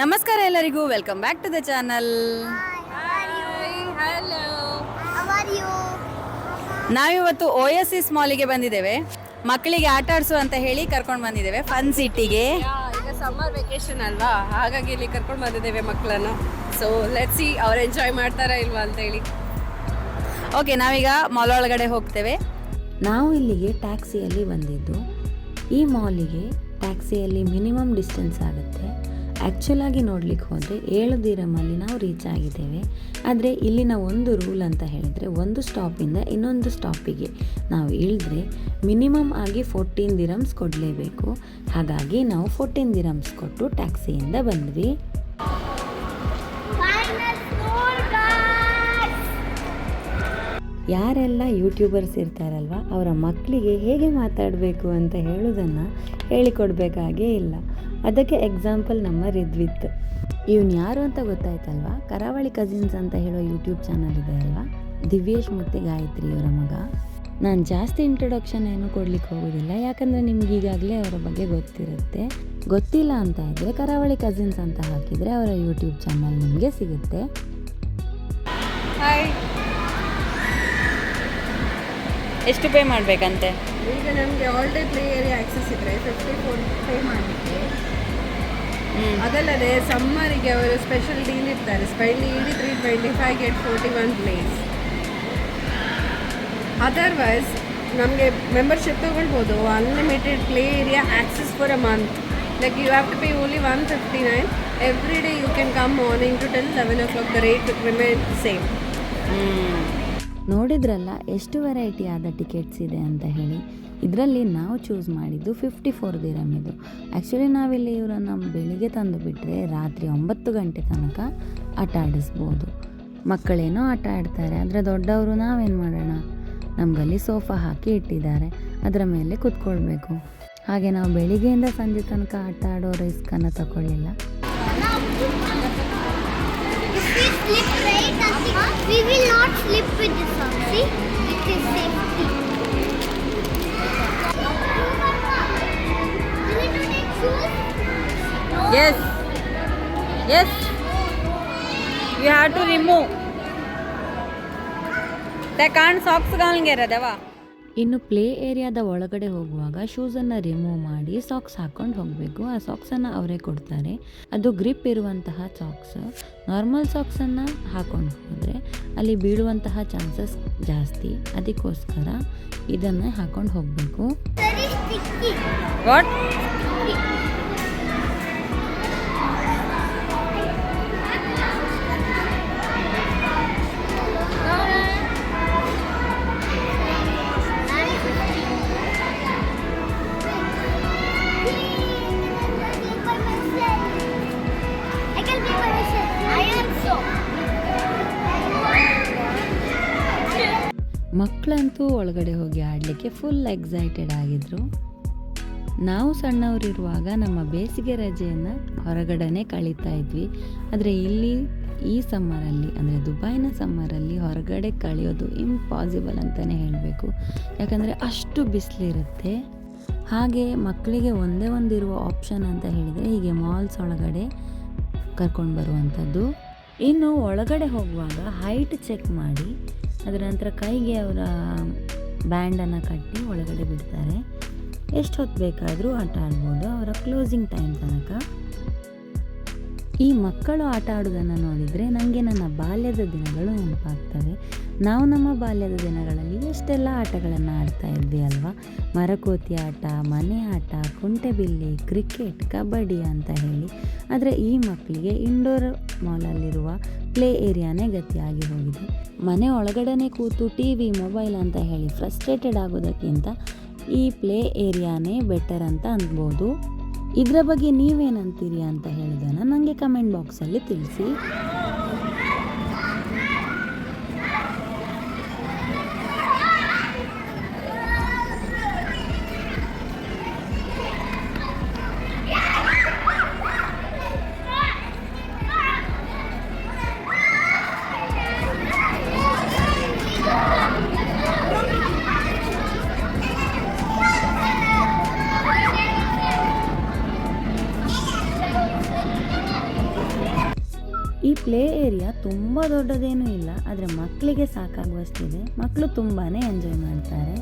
ನಮಸ್ಕಾರ ಎಲ್ಲರಿಗೂ welcome back to the channel? ನಾವಿವತ್ತು ಓ ಎಸ್ ಸಿ ಮಾಲಿಗೆ ಬಂದಿದ್ದೇವೆ. ಮಕ್ಕಳಿಗೆ ಆಟ ಆಡಿಸು ಅಂತ ಹೇಳಿ ಕರ್ಕೊಂಡು ಬಂದಿದ್ದೇವೆ ಫನ್ ಸಿಟಿಗೆ ಈಗ ಸಮ್ಮರ್ ವೆಕೇಶನ್ ಅಲ್ವಾ? ಹಾಗಾಗಿ ಇಲ್ಲಿ ಕರ್ಕೊಂಡು ಬಂದಿದ್ದೇವೆ ಮಕ್ಕಳನ್ನು. ಸೊ ಲೆಟ್ ಸಿ ಅವ್ರು ಎಂಜಾಯ್ ಮಾಡ್ತಾರಾ ಇಲ್ವಾ ಅಂತ ಹೇಳಿ. ಓಕೆ ನಾವೀಗ ಮಾಲ್ ಒಳಗಡೆ ಹೋಗ್ತೇವೆ. ನಾವು ಇಲ್ಲಿಗೆ ಟ್ಯಾಕ್ಸಿಯಲ್ಲಿ ಬಂದಿದ್ದು. ಈ ಮಾಲಿಗೆ ಟ್ಯಾಕ್ಸಿಯಲ್ಲಿ ಮಿನಿಮಮ್ ಡಿಸ್ಟೆನ್ಸ್ ಆಗುತ್ತೆ. ಆ್ಯಕ್ಚುಲ್ ಆಗಿ ನೋಡ್ಲಿಕ್ಕೆ ಹೋದರೆ ಏಳು ದಿರಮಲ್ಲಿ ನಾವು ರೀಚ್ ಆಗಿದ್ದೇವೆ. ಆದರೆ ಇಲ್ಲಿನ ಒಂದು ರೂಲ್ ಅಂತ ಹೇಳಿದರೆ ಒಂದು ಸ್ಟಾಪಿಂದ ಇನ್ನೊಂದು ಸ್ಟಾಪಿಗೆ ನಾವು ಇಳಿದ್ರೆ ಮಿನಿಮಮ್ ಆಗಿ ಫೋರ್ಟೀನ್ ದಿರಮ್ಸ್ ಕೊಡಲೇಬೇಕು. ಹಾಗಾಗಿ ನಾವು ಫೋರ್ಟೀನ್ ದಿರಮ್ಸ್ ಕೊಟ್ಟು ಟ್ಯಾಕ್ಸಿಯಿಂದ ಬಂದ್ವಿ! ಯಾರೆಲ್ಲ ಯೂಟ್ಯೂಬರ್ಸ್ ಇರ್ತಾರಲ್ವ ಅವರ ಮಕ್ಕಳಿಗೆ ಹೇಗೆ ಮಾತಾಡಬೇಕು ಅಂತ ಹೇಳೋದನ್ನು ಹೇಳಿಕೊಡ್ಬೇಕಾಗೇ ಇಲ್ಲ. ಅದಕ್ಕೆ ಎಕ್ಸಾಂಪಲ್ ನಮ್ಮ ರಿದ್ವಿತ್. ಇವನು ಯಾರು ಅಂತ ಗೊತ್ತಾಯ್ತಲ್ವಾ? ಕರಾವಳಿ ಕಸಿನ್ಸ್ ಅಂತ ಹೇಳೋ ಯೂಟ್ಯೂಬ್ ಚಾನಲ್ ಇದೆ ಅಲ್ವಾ? ದಿವ್ಯೇಶ್ ಮತ್ತು ಗಾಯತ್ರಿ ಇವರ ಮಗ. ನಾನು ಜಾಸ್ತಿ ಇಂಟ್ರೊಡಕ್ಷನ್ ಏನು ಕೊಡ್ಲಿಕ್ಕೆ ಹೋಗೋದಿಲ್ಲ ಯಾಕಂದರೆ ನಿಮ್ಗೆ ಈಗಾಗಲೇ ಅವರ ಬಗ್ಗೆ ಗೊತ್ತಿರುತ್ತೆ. ಗೊತ್ತಿಲ್ಲ ಅಂತ ಇದ್ದರೆ ಕರಾವಳಿ ಕಸಿನ್ಸ್ ಅಂತ ಹಾಕಿದರೆ ಅವರ ಯೂಟ್ಯೂಬ್ ಚಾನಲ್ ನಿಮಗೆ ಸಿಗುತ್ತೆ. ಹಾಯ್ ಎಷ್ಟು ಪೇ ಮಾಡಬೇಕಂತೆ? ಈಗ ನಮಗೆ all day play area access ಇದ್ರೆ ಫಿಫ್ಟಿ ಫೋರ್ ಪೇ ಮಾಡಲಿಕ್ಕೆ ಅದಲ್ಲದೆ ಸಮ್ಮರಿಗೆ ಅವರು ಸ್ಪೆಷಲ್ ಡೀಲ್ ಇರ್ತಾರೆ ಸ್ಪೈಲಿ ಇಡಿ three twenty five get forty one place otherwise ನಮಗೆ membership ತೊಗೊಳ್ಬೋದು. Unlimited play area access for a month like you have to pay only one fifty nine every day you can come morning to ten eleven o'clock the rate remain same ನೋಡಿದ್ರಲ್ಲ, ಎಷ್ಟು variety ಆದ tickets ಇದೆ ಅಂತ ಹೇಳಿ. ಇದರಲ್ಲಿ ನಾವು choose ಮಾಡಿದ್ದು fifty four ದಿರಮ್ ಇದು. ಆ್ಯಕ್ಚುಲಿ ನಾವಿಲ್ಲಿ ಇವರನ್ನು ಬೆಳಿಗ್ಗೆ ತಂದು ಬಿಟ್ಟರೆ ರಾತ್ರಿ ಒಂಬತ್ತು ಗಂಟೆ ತನಕ ಆಟ ಆಡಿಸ್ಬೋದು. ಮಕ್ಕಳೇನೋ ಆಟ ಆಡ್ತಾರೆ, ಆದರೆ ದೊಡ್ಡವರು ನಾವೇನು ಮಾಡೋಣ? ನಮಗಲ್ಲಿ ಸೋಫಾ ಹಾಕಿ ಇಟ್ಟಿದ್ದಾರೆ, ಅದರ ಮೇಲೆ ಕೂತ್ಕೊಳ್ಬೇಕು. ಹಾಗೆ ನಾವು ಬೆಳಿಗ್ಗೆಯಿಂದ ಸಂಜೆ ತನಕ ಆಟ ಆಡೋ ರಿಸ್ಕನ್ನು ತಗೊಳ್ಳಿಲ್ಲ. We ಇನ್ನು ಪ್ಲೇ ಏರಿಯಾದ ಒಳಗಡೆ ಹೋಗುವಾಗ ಶೂಸನ್ನು ರಿಮೂವ್ ಮಾಡಿ ಸಾಕ್ಸ್ ಹಾಕ್ಕೊಂಡು ಹೋಗಬೇಕು. ಆ ಸಾಕ್ಸನ್ನು ಅವರೇ ಕೊಡ್ತಾರೆ. ಅದು ಗ್ರಿಪ್ ಇರುವಂತಹ ಸಾಕ್ಸ್ ನಾರ್ಮಲ್ ಸಾಕ್ಸನ್ನು ಹಾಕ್ಕೊಂಡು ಹೋದರೆ ಅಲ್ಲಿ ಬೀಳುವಂತಹ ಚಾನ್ಸಸ್ ಜಾಸ್ತಿ. ಅದಕ್ಕೋಸ್ಕರ ಇದನ್ನು ಹಾಕ್ಕೊಂಡು ಹೋಗಬೇಕು. ಮಕ್ಕಳಂತೂ ಒಳಗಡೆ ಹೋಗಿ ಆಡಲಿಕ್ಕೆ ಫುಲ್ ಎಕ್ಸೈಟೆಡ್ ಆಗಿದ್ರು. ನಾವು ಸಣ್ಣವರಿರುವಾಗ ನಮ್ಮ ಬೇಸಿಗೆ ರಜೆಯನ್ನು ಹೊರಗಡೆನೇ ಕಳೀತಾ ಇದ್ವಿ. ಆದರೆ ಇಲ್ಲಿ ಈ ಸಮ್ಮರಲ್ಲಿ ಅಂದರೆ ದುಬೈನ ಸಮ್ಮರಲ್ಲಿ ಹೊರಗಡೆ ಕಳೆಯೋದು ಇಂಪಾಸಿಬಲ್ ಅಂತಲೇ ಹೇಳಬೇಕು. ಯಾಕಂದರೆ ಅಷ್ಟು ಬಿಸಿಲಿರುತ್ತೆ. ಹಾಗೆ ಮಕ್ಕಳಿಗೆ ಒಂದೇ ಒಂದಿರುವ ಆಪ್ಷನ್ ಅಂತ ಹೇಳಿದರೆ ಹೀಗೆ ಮಾಲ್ಸ್ ಒಳಗಡೆ ಕರ್ಕೊಂಡು ಬರುವಂಥದ್ದು ಇನ್ನು ಒಳಗಡೆ ಹೋಗುವಾಗ ಹೈಟ್ ಚೆಕ್ ಮಾಡಿ ಅದರ ನಂತರ ಕೈಗೆ ಅವರ ಬ್ಯಾಂಡನ್ನು ಕಟ್ಟಿ ಒಳಗಡೆ ಬಿಡ್ತಾರೆ. ಎಷ್ಟು ಹೊತ್ತು ಬೇಕಾದರೂ ಆಟ ಆಡ್ಬೋದು. ಅವರ ಕ್ಲೋಸಿಂಗ್ ಟೈಮ್ ತನಕ ಈ ಮಕ್ಕಳು ಆಟ ಆಡೋದನ್ನು ನೋಡಿದರೆ ನನಗೆ ನನ್ನ ಬಾಲ್ಯದ ದಿನಗಳು ನೆನಪಾಗ್ತವೆ. ನಾವು ನಮ್ಮ ಬಾಲ್ಯದ ದಿನಗಳಲ್ಲಿ ಎಷ್ಟೆಲ್ಲ ಆಟಗಳನ್ನು ಆಡ್ತಾ ಇದ್ವಿ ಅಲ್ವಾ? ಮರಕೋತಿ ಆಟ, ಮನೆ ಆಟ ಕುಂಟೆಬಿಲ್ಲಿ ಕ್ರಿಕೆಟ್, ಕಬಡ್ಡಿ ಅಂತ ಹೇಳಿ. ಆದರೆ ಈ ಮಕ್ಕಳಿಗೆ ಇಂಡೋರ್ ಮಾಲಲ್ಲಿರುವ ಪ್ಲೇ ಏರಿಯಾನೇ ಗತಿಯಾಗಿ ಹೋಗಿದೆ. ಮನೆ ಒಳಗಡೆನೇ ಕೂತು ಟಿ ವಿ ಮೊಬೈಲ್ ಅಂತ ಹೇಳಿ ಫ್ರಸ್ಟ್ರೇಟೆಡ್ ಆಗೋದಕ್ಕಿಂತ ಈ ಪ್ಲೇ ಏರಿಯಾನೇ ಬೆಟರ್ ಅಂತ ಅನ್ಬೋದು. ಇದರ ಬಗ್ಗೆ ನೀವೇನಂತೀರಿ ಅಂತ ಹೇಳಿದಾನ ನನಗೆ ಕಮೆಂಟ್ ಬಾಕ್ಸಲ್ಲಿ ತಿಳಿಸಿ. ಈ ಪ್ಲೇ ಏರಿಯಾ ತುಂಬ ದೊಡ್ಡದೇನೂ ಇಲ್ಲ, ಆದರೆ ಮಕ್ಕಳಿಗೆ ಸಾಕಾಗುವಷ್ಟಿದೆ ಮಕ್ಕಳು ತುಂಬಾ ಎಂಜಾಯ್ ಮಾಡ್ತಾರೆ.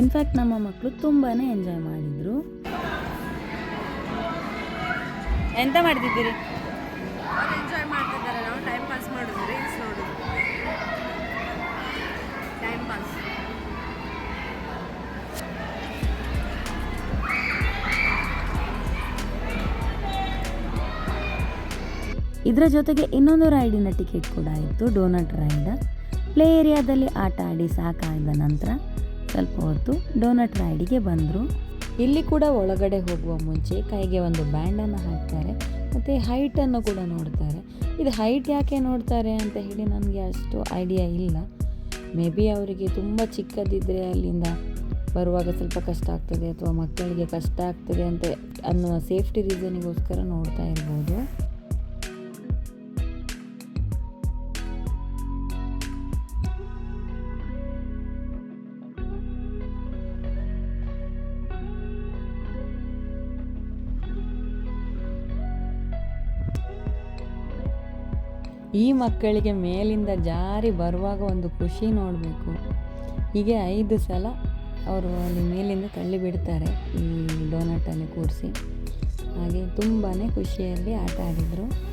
ಇನ್ಫ್ಯಾಕ್ಟ್ ನಮ್ಮ ಮಕ್ಕಳು ತುಂಬಾ ಎಂಜಾಯ್ ಮಾಡಿದರು. ಎಂತ ಮಾಡ್ತಿದ್ದೀರಿ? ಇದರ ಜೊತೆಗೆ ಇನ್ನೊಂದು ರೈಡಿನ ಟಿಕೆಟ್ ಕೂಡ ಇತ್ತು ಡೋನಟ್ ರೈಡ್ ಪ್ಲೇ ಏರಿಯಾದಲ್ಲಿ ಆಟ ಆಡಿ ಸಾಕಾದ ನಂತರ ಸ್ವಲ್ಪ ಹೊತ್ತು ಡೋನಟ್ ರೈಡಿಗೆ ಬಂದರು. ಇಲ್ಲಿ ಕೂಡ ಒಳಗಡೆ ಹೋಗುವ ಮುಂಚೆ ಕೈಗೆ ಒಂದು ಬ್ಯಾಂಡನ್ನು ಹಾಕ್ತಾರೆ, ಮತ್ತು ಹೈಟನ್ನು ಕೂಡ ನೋಡ್ತಾರೆ. ಇದು ಹೈಟ್ ಯಾಕೆ ನೋಡ್ತಾರೆ ಅಂತ ಹೇಳಿ ನನಗೆ ಅಷ್ಟು ಐಡಿಯಾ ಇಲ್ಲ. ಮೇ ಬಿ ಅವರಿಗೆ ತುಂಬ ಚಿಕ್ಕದಿದ್ದರೆ ಅಲ್ಲಿಂದ ಬರುವಾಗ ಸ್ವಲ್ಪ ಕಷ್ಟ ಆಗ್ತದೆ, ಅಥವಾ ಮಕ್ಕಳಿಗೆ ಕಷ್ಟ ಆಗ್ತದೆ ಅಂತ ಅನ್ನುವ ಸೇಫ್ಟಿ ರೀಸನಿಗೋಸ್ಕರ ನೋಡ್ತಾ ಇರ್ಬೋದು. ಈ ಮಕ್ಕಳಿಗೆ ಮೇಲಿಂದ ಜಾರಿ ಬರುವಾಗ ಒಂದು ಖುಷಿ ನೋಡಬೇಕು. ಹೀಗೆ ಐದು ಸಲ ಅವರು ಅಲ್ಲಿ ಮೇಲಿಂದ ತಳ್ಳಿ ಬಿಡ್ತಾರೆ ಈ ಡೋನಟಲ್ಲಿ ಕೂರಿಸಿ. ಹಾಗೆ ತುಂಬಾ ಖುಷಿಯಲ್ಲಿ ಆಟ ಆಡಿದರು.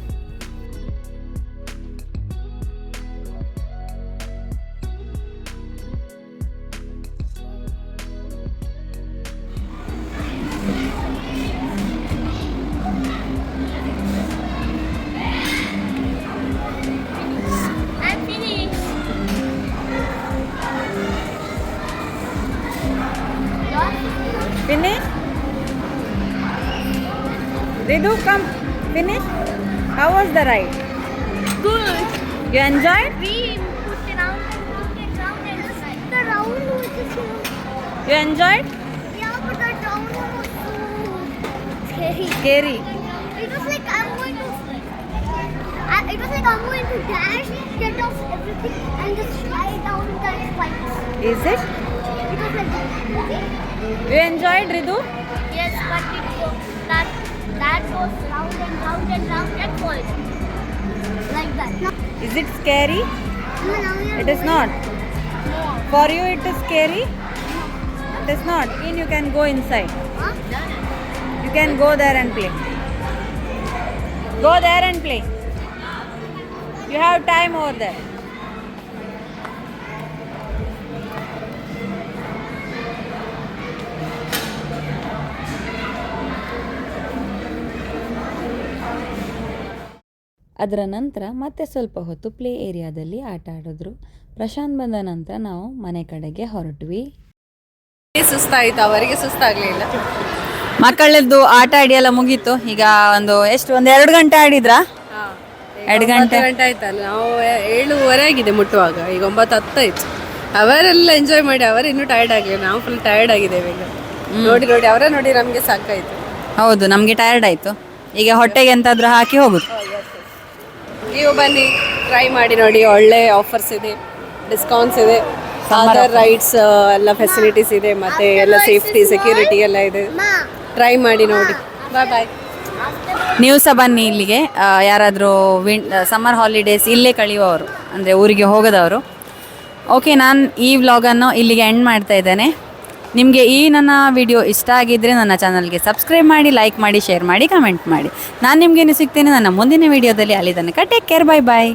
Ridu, come. Finish? How was the ride? Good. You enjoyed? We put around and round and round and round. The round was just You enjoyed? yeah, but the round was so scary. Scary. It was like I'm going to. I, it was like I'm going to dash, get off everything, and just slide down the spikes. Is it? It was like. You enjoyed, Ridu? Yes, but it goes that goes round and round and round and falls like that. No, Is it scary? now you're It is not. more. For you, it is scary? It is not. In you can go inside. Huh? You can go there and play. Go there and play. You have time over there. ಅದರ ನಂತರ ಮತ್ತೆ ಸ್ವಲ್ಪ ಹೊತ್ತು play ಏರಿಯಾದಲ್ಲಿ ಆಟ ಆಡಿದ್ರು. ಪ್ರಶಾಂತ್ ಬಂದ ನಂತರ ನಾವು ಮನೆ ಕಡೆಗೆ ಹೊರಟ್ವಿ. ಸುಸ್ತಾಯ್ತು ಅವರಿಗೆ ಸುಸ್ತಾಗ್ಲಿಲ್ಲ. ಮಕ್ಕಳದ್ದು ಆಟ ಆಡಿ ಎಲ್ಲ ಮುಗೀತು. ಈಗ ಒಂದು ಎಷ್ಟು ಒಂದು ಎರಡು ಗಂಟೆ ಆಡಿದ್ರಾ? ಎರಡು ಗಂಟೆ. ಗಂಟೆ ಆಯ್ತಲ್ಲ. ನಾವು ಏಳುವರೆ ಆಗಿದೆ ಮುಟ್ಟುವಾಗ. ಈಗ ಒಂಬತ್ತು ಹತ್ತಾಯ್ತು ಅವರೆಲ್ಲ ಎಂಜಾಯ್ ಮಾಡಿ ಅವರು ಇನ್ನೂ ಟಯರ್ಡ್ ಆಗಿಲ್ಲ ನಾವು ಫುಲ್ ಟೈರ್ಡ್ ಆಗಿದ್ದೇವೆ ಈಗ. ನೋಡಿ ನೋಡಿ ಅವರೇ ನೋಡಿ ನಮಗೆ ಸಾಕಾಯ್ತು. ಹೌದು ನಮಗೆ ಟೈರ್ಡ್ ಆಯಿತು. ಈಗ ಹೊಟ್ಟೆಗೆ ಎಂತಾದ್ರೂ ಹಾಕಿ ಹೋಗುದು. ನೀವು ಬನ್ನಿ ಟ್ರೈ ಮಾಡಿ ನೋಡಿ. ಒಳ್ಳೆ ಆಫರ್ಸ್ ಇದೆ ಡಿಸ್ಕೌಂಟ್ಸ್ ಇದೆ. ಅದರ್ ರೈಡ್ಸ್ ಎಲ್ಲ ಫೆಸಿಲಿಟೀಸ್ ಇದೆ ಮತ್ತೆ ಎಲ್ಲ ಸೇಫ್ಟಿ ಸೆಕ್ಯೂರಿಟಿ ಎಲ್ಲ ಇದೆ. ಟ್ರೈ ಮಾಡಿ ನೋಡಿ. ಬಾಯ್ ಬಾಯ್ ನೀವು ಸಹ ಬನ್ನಿ ಇಲ್ಲಿಗೆ. ಯಾರಾದರೂ ವಿನ್ ಸಮ್ಮರ್ ಹಾಲಿಡೇಸ್ ಇಲ್ಲೇ ಕಳೆಯುವವರು ಅಂದರೆ ಊರಿಗೆ ಹೋಗದವರು. ಓಕೆ ನಾನು ಈ ವ್ಲಾಗನ್ನು ಇಲ್ಲಿಗೆ ಎಂಡ್ ಮಾಡ್ತಾ ಇದ್ದೇನೆ. ನಿಮಗೆ ಈ ನನ್ನ ವಿಡಿಯೋ ಇಷ್ಟ ಆಗಿದ್ದರೆ ನನ್ನ ಚಾನಲ್ಗೆ ಸಬ್ಸ್ಕ್ರೈಬ್ ಮಾಡಿ, ಲೈಕ್ ಮಾಡಿ, ಶೇರ್ ಮಾಡಿ, ಕಮೆಂಟ್ ಮಾಡಿ. ನಾನು ನಿಮಗೇನು ಸಿಗ್ತೇನೆ, ನನ್ನ ಮುಂದಿನ ವಿಡಿಯೋದಲ್ಲಿ ಅಲ್ಲಿ ತನಕ ಟೇಕ್ ಕೇರ್ ಬೈ ಬಾಯ್